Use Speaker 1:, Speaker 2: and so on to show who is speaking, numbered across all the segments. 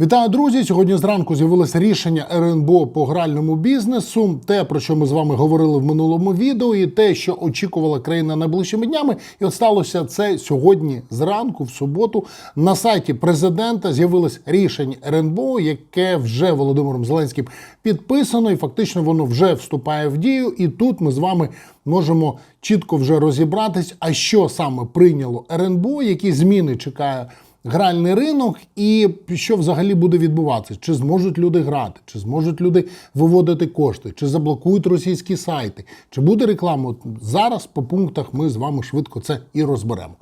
Speaker 1: Вітаю, друзі! Сьогодні зранку з'явилося рішення РНБО по гральному бізнесу. Те, про що ми з вами говорили в минулому відео, і те, що очікувала країна найближчими днями. І от сталося це сьогодні зранку, в суботу. На сайті президента з'явилось рішення РНБО, яке вже Володимиром Зеленським підписано, і фактично воно вже вступає в дію. І тут ми з вами можемо чітко вже розібратись, а що саме прийняло РНБО, які зміни чекає гральний ринок і що взагалі буде відбуватися? Чи зможуть люди грати, чи зможуть люди виводити кошти, чи заблокують російські сайти, чи буде реклама? Зараз по пунктах ми з вами швидко це і розберемо.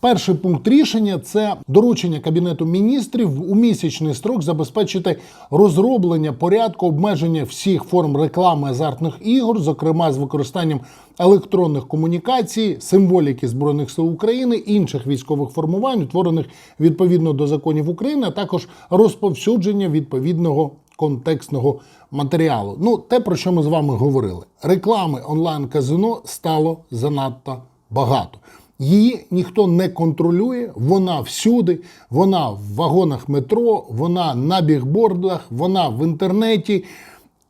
Speaker 1: Перший пункт рішення це доручення Кабінету міністрів у місячний строк забезпечити розроблення порядку обмеження всіх форм реклами азартних ігор, зокрема з використанням електронних комунікацій, символіки Збройних сил України, інших військових формувань, утворених відповідно до законів України, а також розповсюдження відповідного контекстного матеріалу. Ну, те, про що ми з вами говорили. Реклами онлайн-казино стало занадто багато. Її ніхто не контролює, вона всюди, вона в вагонах метро, вона на бігбордах, вона в інтернеті.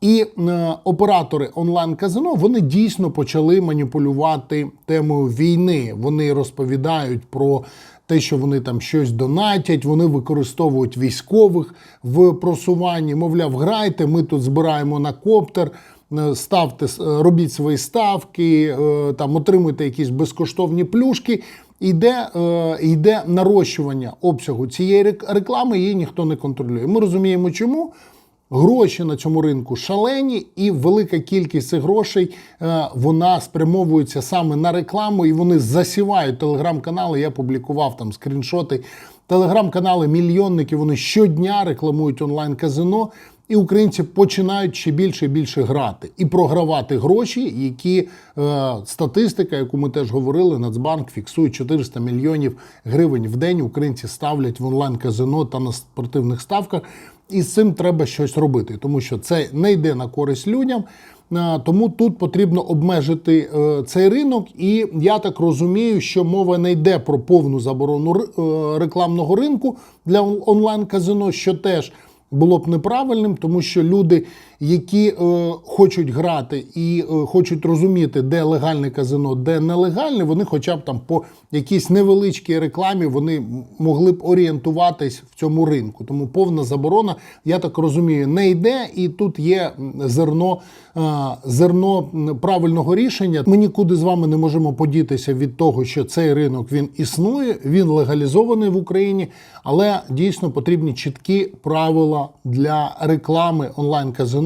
Speaker 1: І е, оператори онлайн-казино вони дійсно почали маніпулювати темою війни. Вони розповідають про те, що вони там щось донатять, вони використовують військових в просуванні. Мовляв, грайте, ми тут збираємо на коптер. Е, Ставте, е, робіть свої ставки, е, там отримуйте якісь безкоштовні плюшки. Йде, е, йде нарощування обсягу цієї реклами, її ніхто не контролює. Ми розуміємо, чому. Гроші на цьому ринку шалені, і велика кількість цих грошей вона спрямовується саме на рекламу, і вони засівають телеграм-канали. Я публікував там скріншоти. Телеграм-канали мільйонники вони щодня рекламують онлайн-казино, і українці починають ще більше і більше грати і програвати гроші, які е, статистика, яку ми теж говорили, Нацбанк фіксує 400 мільйонів гривень в день. Українці ставлять в онлайн-казино та на спортивних ставках. І з цим треба щось робити, тому що це не йде на користь людям. Е, Тому тут потрібно обмежити е, цей ринок, і я так розумію, що мова не йде про повну заборону е, рекламного ринку для онлайн-казино, що теж було б неправильним, тому що люди, які е, хочуть грати і е, хочуть розуміти, де легальне казино, де нелегальне, вони, хоча б там по якійсь невеличкій рекламі, вони могли б орієнтуватись в цьому ринку. Тому повна заборона, я так розумію, не йде, і тут є зерно, е, зерно правильного рішення. Ми нікуди з вами не можемо подітися від того, що цей ринок він існує, він легалізований в Україні, але дійсно потрібні чіткі правила для реклами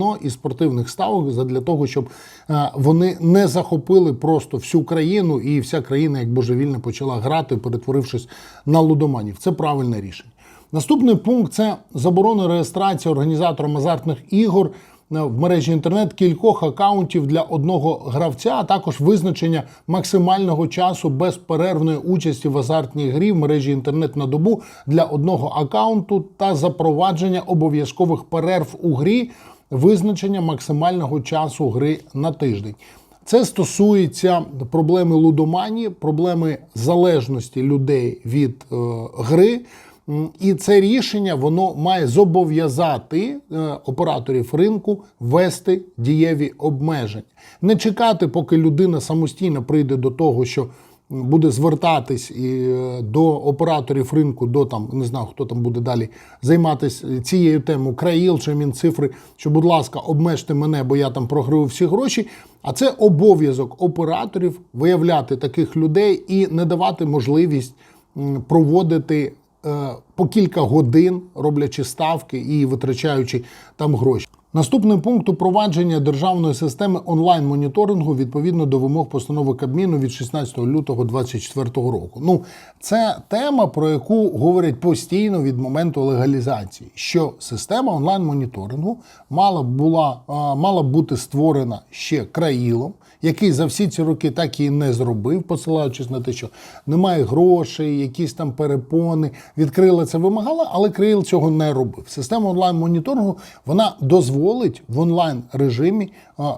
Speaker 1: онлайн-казино і спортивних ставок для того, щоб е, вони не захопили просто всю країну, і вся країна як божевільна почала грати, перетворившись на лудоманів. Це правильне рішення. Наступний пункт це заборона реєстрації організаторам азартних ігор е, в мережі інтернет кількох акаунтів для одного гравця, а також визначення максимального часу безперервної участі в азартній грі в мережі інтернет на добу для одного акаунту та запровадження обов'язкових перерв у грі, визначення максимального часу гри на тиждень. Це стосується проблеми лудоманії, проблеми залежності людей від е, гри. І це рішення воно має зобов'язати е, операторів ринку ввести дієві обмеження, не чекати, поки людина самостійно прийде до того, що буде звертатись і е, до операторів ринку, до там не знаю, хто там буде далі займатися цією темою, країл чи мінцифри, що, будь ласка, обмежте мене, бо я там програю всі гроші. А це обов'язок операторів виявляти таких людей і не давати можливість проводити е, по кілька годин, роблячи ставки і витрачаючи там гроші. Наступний пункт упровадження державної системи онлайн-моніторингу відповідно до вимог постанови Кабміну від 16 лютого 2024 року. Ну, це тема, про яку говорять постійно від моменту легалізації, що система онлайн-моніторингу мала була мала бути створена ще країлом, який за всі ці роки так і не зробив, посилаючись на те, що немає грошей, якісь там перепони. Відкрила це вимагала, але Криїл цього не робив. Система онлайн-моніторингу вона дозволить в онлайн режимі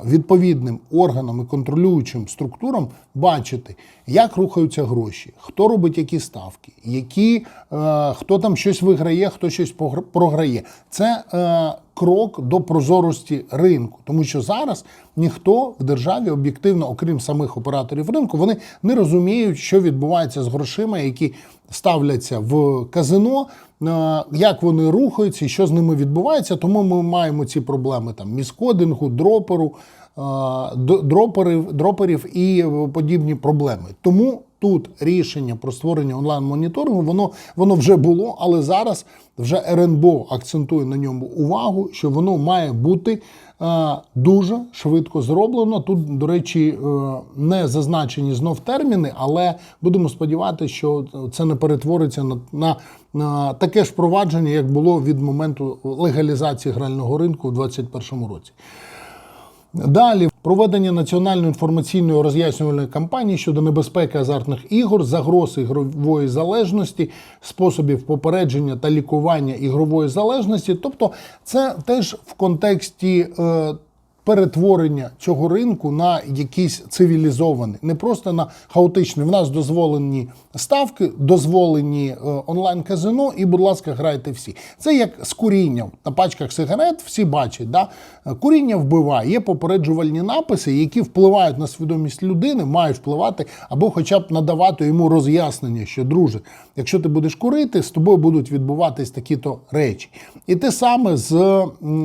Speaker 1: відповідним органам і контролюючим структурам бачити, як рухаються гроші, хто робить які ставки, які, е, хто там щось виграє, хто щось програє. Це е, крок до прозорості ринку, тому що зараз ніхто в державі об'єктивно, окрім самих операторів ринку, вони не розуміють, що відбувається з грошима, які ставляться в казино, е, як вони рухаються що з ними відбувається. Тому ми маємо ці проблеми там міскодингу, дроперу, е, дроперів, дроперів і е, подібні проблеми. Тому тут рішення про створення онлайн-моніторингу, воно, воно вже було, але зараз вже РНБО акцентує на ньому увагу, що воно має бути е, дуже швидко зроблено. Тут, до речі, е, не зазначені знов терміни, але будемо сподіватися, що це не перетвориться на, на, на таке ж впровадження, як було від моменту легалізації грального ринку у 2021 році. Далі проведення національної інформаційної роз'яснювальної кампанії щодо небезпеки азартних ігор, загроз ігрової залежності, способів попередження та лікування ігрової залежності. Тобто, це теж в контексті. Е, Перетворення цього ринку на якийсь цивілізований, не просто на хаотичний. В нас дозволені ставки, дозволені е, онлайн-казино, і, будь ласка, грайте всі. Це як з курінням. На пачках сигарет всі бачать, да? Куріння вбиває. Є попереджувальні написи, які впливають на свідомість людини, мають впливати або хоча б надавати йому роз'яснення, що друже, якщо ти будеш курити, з тобою будуть відбуватись такі-то речі. І те саме з,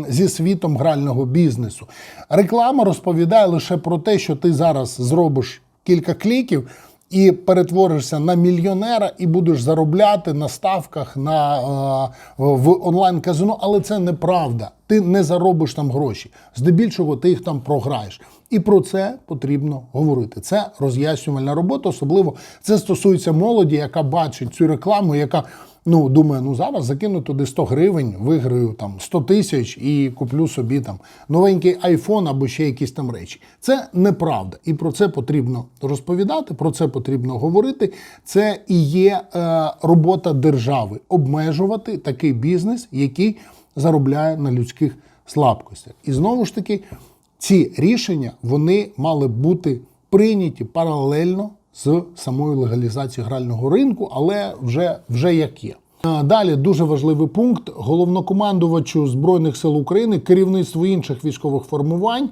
Speaker 1: зі світом грального бізнесу. Реклама розповідає лише про те, що ти зараз зробиш кілька кліків. І перетворишся на мільйонера, і будеш заробляти на ставках на, е, в онлайн-казино, але це неправда. Ти не заробиш там гроші. Здебільшого ти їх там програєш. І про це потрібно говорити. Це роз'яснювальна робота, особливо це стосується молоді, яка бачить цю рекламу, яка ну думає, ну зараз закину туди 100 гривень, виграю там 100 тисяч і куплю собі там новенький айфон або ще якісь там речі. Це неправда, і про це потрібно розповідати. Про це потрібно говорити. Це і є е, робота держави обмежувати такий бізнес, який заробляє на людських слабкостях. І знову ж таки, ці рішення вони мали бути прийняті паралельно з самою легалізацією грального ринку, але вже, вже як є. Далі дуже важливий пункт: головнокомандувачу Збройних сил України, керівництву інших військових формувань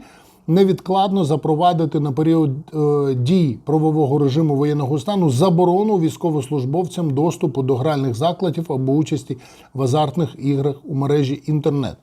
Speaker 1: невідкладно запровадити на період е, дій правового режиму воєнного стану заборону військовослужбовцям доступу до гральних закладів або участі в азартних іграх у мережі інтернет.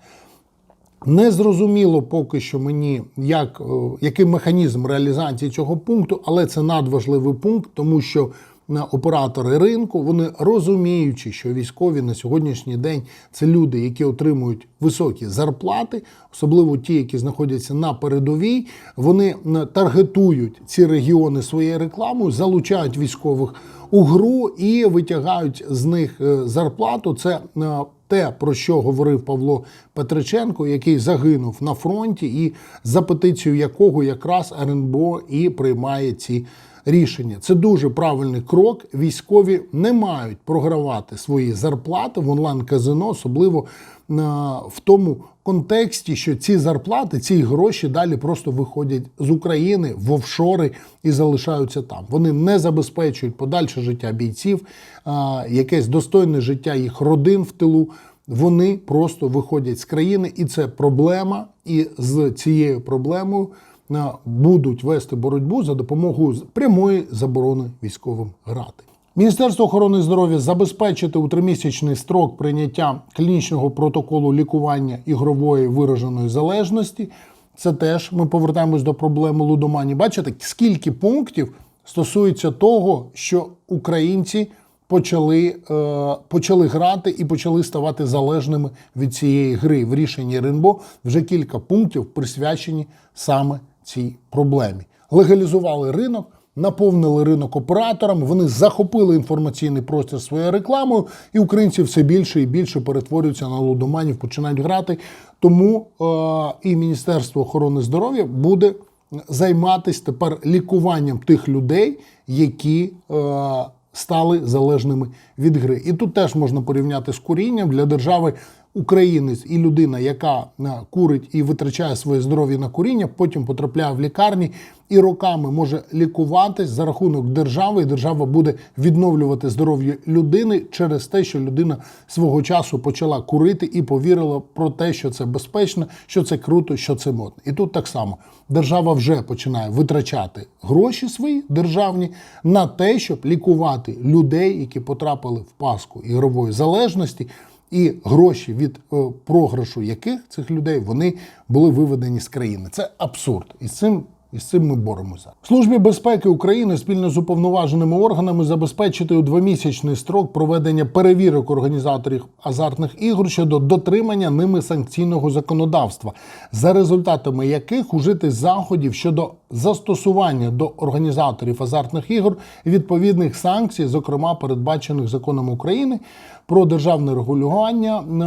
Speaker 1: Не зрозуміло поки що мені, як, е, який механізм реалізації цього пункту, але це надважливий пункт, тому що оператори ринку, вони розуміючи, що військові на сьогоднішній день це люди, які отримують високі зарплати, особливо ті, які знаходяться на передовій, вони е, таргетують ці регіони своєю рекламою, залучають військових у гру і витягають з них е, зарплату. Це е, те, про що говорив Павло Петриченко, який загинув на фронті, і за петицією якого якраз РНБО і приймає ці рішення. Це дуже правильний крок. Військові не мають програвати свої зарплати в онлайн-казино, особливо е, в тому контексті, що ці зарплати, ці гроші далі просто виходять з України в офшори і залишаються там. Вони не забезпечують подальше життя бійців, е, якесь достойне життя їх родин в тилу. Вони просто виходять з країни, і це проблема. І з цією проблемою будуть вести боротьбу за допомогою прямої заборони військовим грати. Міністерство охорони здоров'я забезпечити у тримісячний строк прийняття клінічного протоколу лікування ігрової вираженої залежності. Це теж ми повертаємось до проблеми лудомані. Бачите, скільки пунктів стосується того, що українці почали, е, почали грати і почали ставати залежними від цієї гри. В рішенні РНБО вже кілька пунктів присвячені саме цій проблемі. Легалізували ринок, наповнили ринок операторами, вони захопили інформаційний простір своєю рекламою, і українці все більше і більше перетворюються на лудоманів, починають грати. Тому е, і Міністерство охорони здоров'я буде займатися тепер лікуванням тих людей, які е, стали залежними від гри. І тут теж можна порівняти з курінням для держави. Українець і людина, яка е, курить і витрачає своє здоров'я на куріння, потім потрапляє в лікарні і роками може лікуватись за рахунок держави, і держава буде відновлювати здоров'я людини через те, що людина свого часу почала курити і повірила про те, що це безпечно, що це круто, що це модно. І тут так само держава вже починає витрачати гроші свої державні на те, щоб лікувати людей, які потрапили в паску ігрової залежності. І гроші від е, програшу яких цих людей вони були виведені з країни. Це абсурд. І з цим і з цим ми боремося. Службі безпеки України спільно з уповноваженими органами забезпечити у двомісячний строк проведення перевірок організаторів азартних ігор щодо дотримання ними санкційного законодавства, за результатами яких ужити заходів щодо застосування до організаторів азартних ігор відповідних санкцій, зокрема передбачених законом України про державне регулювання е,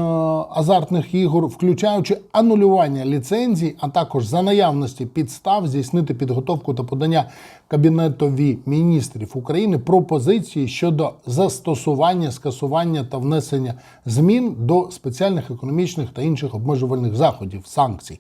Speaker 1: азартних ігор, включаючи анулювання ліцензій, а також за наявності підстав здійснити підготовку та подання Кабінетові міністрів України пропозиції щодо застосування, скасування та внесення змін до спеціальних економічних та інших обмежувальних заходів санкцій.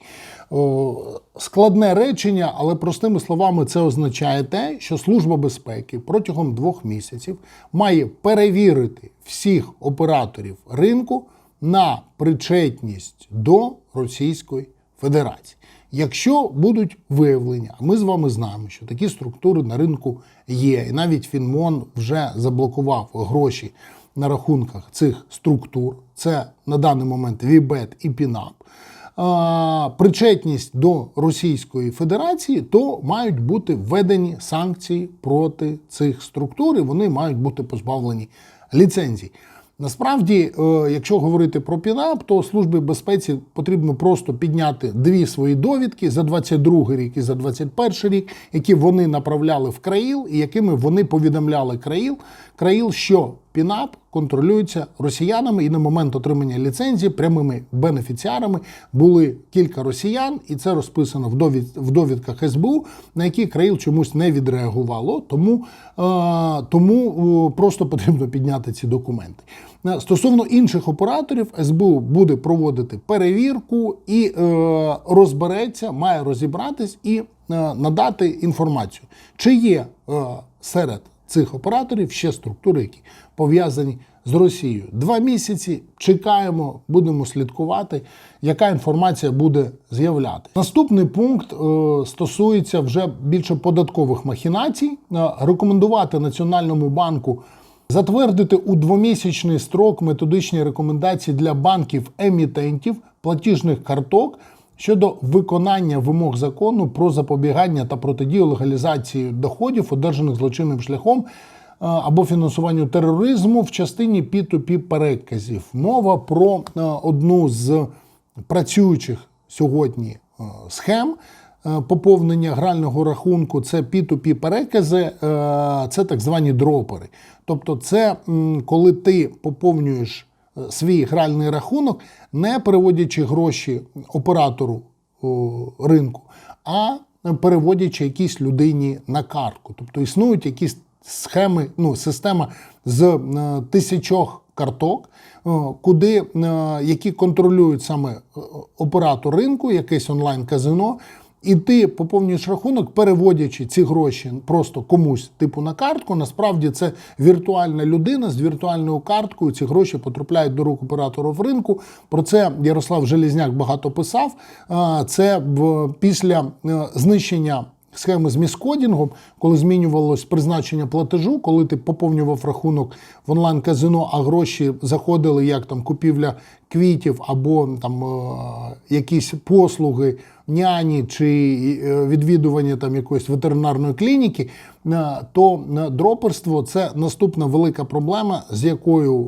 Speaker 1: Складне речення, але простими словами, це означає те, що Служба безпеки протягом двох місяців має перевірити всіх операторів ринку на причетність до Російської Федерації. Якщо будуть виявлення, а ми з вами знаємо, що такі структури на ринку є, і навіть Фінмон вже заблокував гроші на рахунках цих структур. Це на даний момент Вібет і Пінап. Причетність до Російської Федерації, то мають бути введені санкції проти цих структур, і вони мають бути позбавлені ліцензій. Насправді, е, якщо говорити про ПІНАП, то службі безпеці потрібно просто підняти дві свої довідки за 22 рік і за 21 рік, які вони направляли в країл, і якими вони повідомляли країл, країл, що ПІНАП контролюється росіянами, і на момент отримання ліцензії прямими бенефіціарами були кілька росіян, і це розписано в довід, в довідках СБУ, на які країл чомусь не відреагувало. Тому, е, тому е, просто потрібно підняти ці документи. Е, Стосовно інших операторів, СБУ буде проводити перевірку і е, розбереться, має розібратись і е, надати інформацію, чи є е, серед цих операторів ще структури, які пов'язані з Росією. Два місяці чекаємо, будемо слідкувати, яка інформація буде з'являти. Наступний пункт е, стосується вже більше податкових махінацій. Е, рекомендувати Національному банку. Затвердити у двомісячний строк методичні рекомендації для банків-емітентів платіжних карток щодо виконання вимог закону про запобігання та протидію легалізації доходів, одержаних злочинним шляхом е, або фінансуванню тероризму в частині P2P переказів. Мова про е, одну з працюючих сьогодні е, схем. Поповнення грального рахунку це P2P перекази, це так звані дропери. Тобто, це коли ти поповнюєш свій гральний рахунок, не переводячи гроші оператору ринку, а переводячи якійсь людині на картку. Тобто існують якісь схеми, ну, система з е, тисячох карток, куди, е, які контролюють саме е, оператор ринку, якесь онлайн-казино. І ти поповнюєш рахунок, переводячи ці гроші просто комусь типу на картку. Насправді це віртуальна людина з віртуальною карткою. Ці гроші потрапляють до рук оператора в ринку. Про це Ярослав Желізняк багато писав. Це після е, знищення. Схеми з міскодінгом, коли змінювалось призначення платежу, коли ти поповнював рахунок в онлайн-казино, а гроші заходили як там купівля квітів або там е, якісь послуги няні чи е, відвідування там якоїсь ветеринарної клініки, е, то дроперство це наступна велика проблема, з якою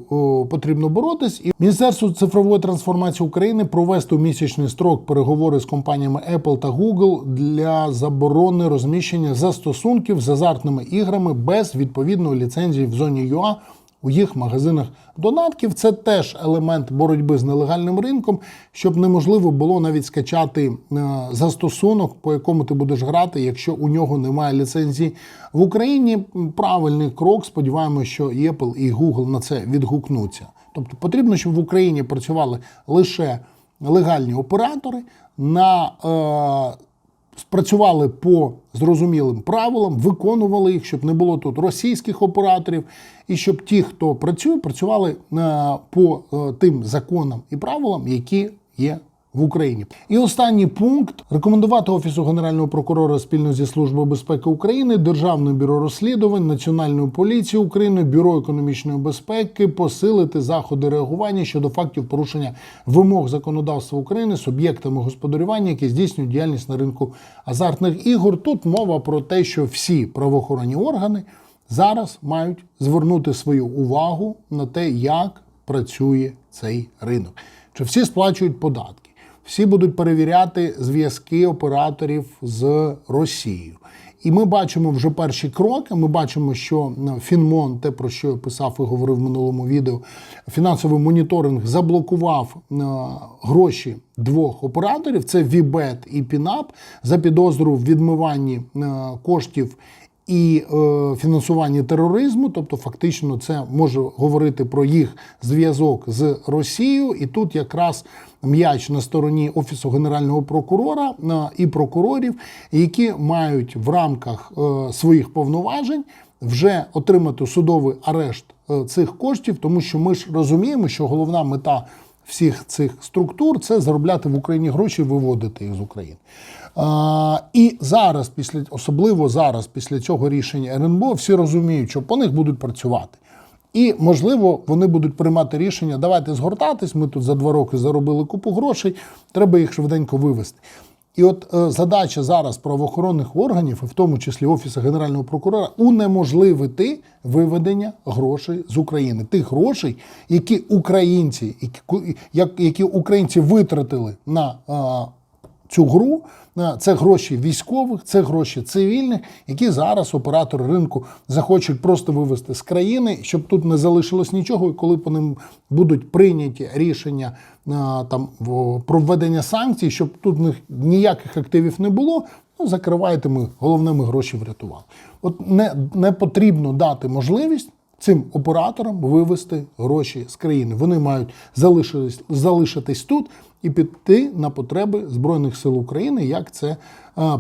Speaker 1: потрібно боротись. І Міністерство цифрової трансформації України провести у місячний строк переговори з компаніями Apple та Google для заборони розміщення застосунків з азартними іграми без відповідної ліцензії в зоні ЮА у їх магазинах донатків. Це теж елемент боротьби з нелегальним ринком, щоб неможливо було навіть скачати е, застосунок, по якому ти будеш грати, якщо у нього немає ліцензії в Україні. Правильний крок. Сподіваємося, що і Apple і Google на це відгукнуться. Тобто потрібно, щоб в Україні працювали лише легальні оператори на е, спрацювали по зрозумілим правилам, виконували їх, щоб не було тут російських операторів, і щоб ті, хто працює, працювали е, по е, тим законам і правилам, які є. В Україні і останній пункт рекомендувати офісу генерального прокурора спільно зі службою безпеки України, Державне бюро розслідувань, Національною поліцією України, бюро економічної безпеки посилити заходи реагування щодо фактів порушення вимог законодавства України суб'єктами господарювання, які здійснюють діяльність на ринку азартних ігор. Тут мова про те, що всі правоохоронні органи зараз мають звернути свою увагу на те, як працює цей ринок. Чи всі сплачують податки? Всі будуть перевіряти зв'язки операторів з Росією. І ми бачимо вже перші кроки. Ми бачимо, що ну, Фінмон, те про що я писав і говорив в минулому відео, фінансовий моніторинг заблокував е, гроші двох операторів: це Вібет і Пінап за підозру в відмиванні е, коштів і е, фінансуванні тероризму, тобто фактично це може говорити про їх зв'язок з Росією, і тут якраз м'яч на стороні офісу генерального прокурора е, і прокурорів, які мають в рамках е, своїх повноважень вже отримати судовий арешт е, цих коштів, тому що ми ж розуміємо, що головна мета всіх цих структур це заробляти в Україні гроші, виводити їх з України. І зараз, після особливо зараз, після цього рішення РНБО, всі розуміють, що по них будуть працювати. І, можливо, вони будуть приймати рішення, давайте згортатись. Ми тут за два роки заробили купу грошей, треба їх швиденько вивести. І от е, задача зараз правоохоронних органів, і в тому числі Офісу Генерального прокурора, унеможливити виведення грошей з України. Тих грошей, які українці, які, які українці витратили на е, цю гру. Е, Це гроші військових, це гроші цивільних, які зараз оператори ринку захочуть просто вивести з країни, щоб тут не залишилось нічого. І коли по ним будуть прийняті рішення е, там про введення санкцій, щоб тут ніяких активів не було. Ну, закривайте ми головне, ми гроші врятували. От не, не потрібно дати можливість цим операторам вивести гроші з країни. Вони мають залишитись, залишитись тут і піти на потреби Збройних сил України, як це е,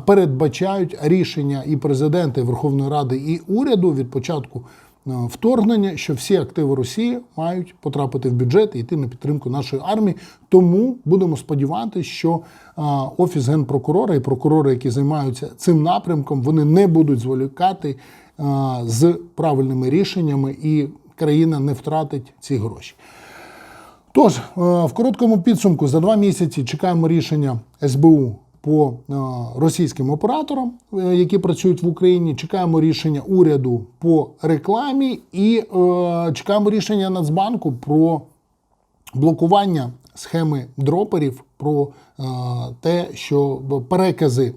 Speaker 1: передбачають рішення і президента, Верховної Ради, і уряду від початку е, вторгнення, що всі активи Росії мають потрапити в бюджет і йти на підтримку нашої армії. Тому будемо сподіватися, що е, офіс генпрокурора і прокурори, які займаються цим напрямком, вони не будуть зволікати з правильними рішеннями, і країна не втратить ці гроші. Тож, е, в короткому підсумку за два місяці чекаємо рішення СБУ по е, російським операторам, е, які працюють в Україні. Чекаємо рішення уряду по рекламі і чекаємо рішення Нацбанку про блокування схеми дроперів, про е, те, що перекази е,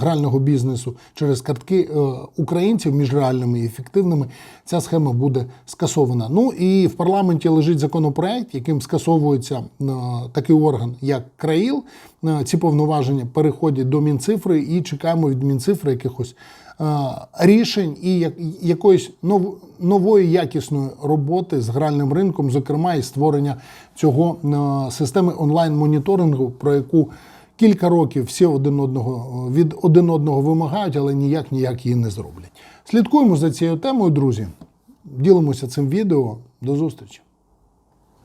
Speaker 1: грального бізнесу через картки е, українців між реальними і ефективними, ця схема буде скасована. Ну і в парламенті лежить законопроект, яким скасовується такий орган, як КРАїЛ. Ці повноваження переходять до Мінцифри і чекаємо від Мінцифри якихось рішень і якоїсь нової якісної роботи з гральним ринком, зокрема і створення цього е, системи онлайн-моніторингу, про яку кілька років всі один одного е, від один одного вимагають, але ніяк ніяк її не зроблять. Слідкуємо за цією темою, друзі. Ділимося цим відео. До зустрічі.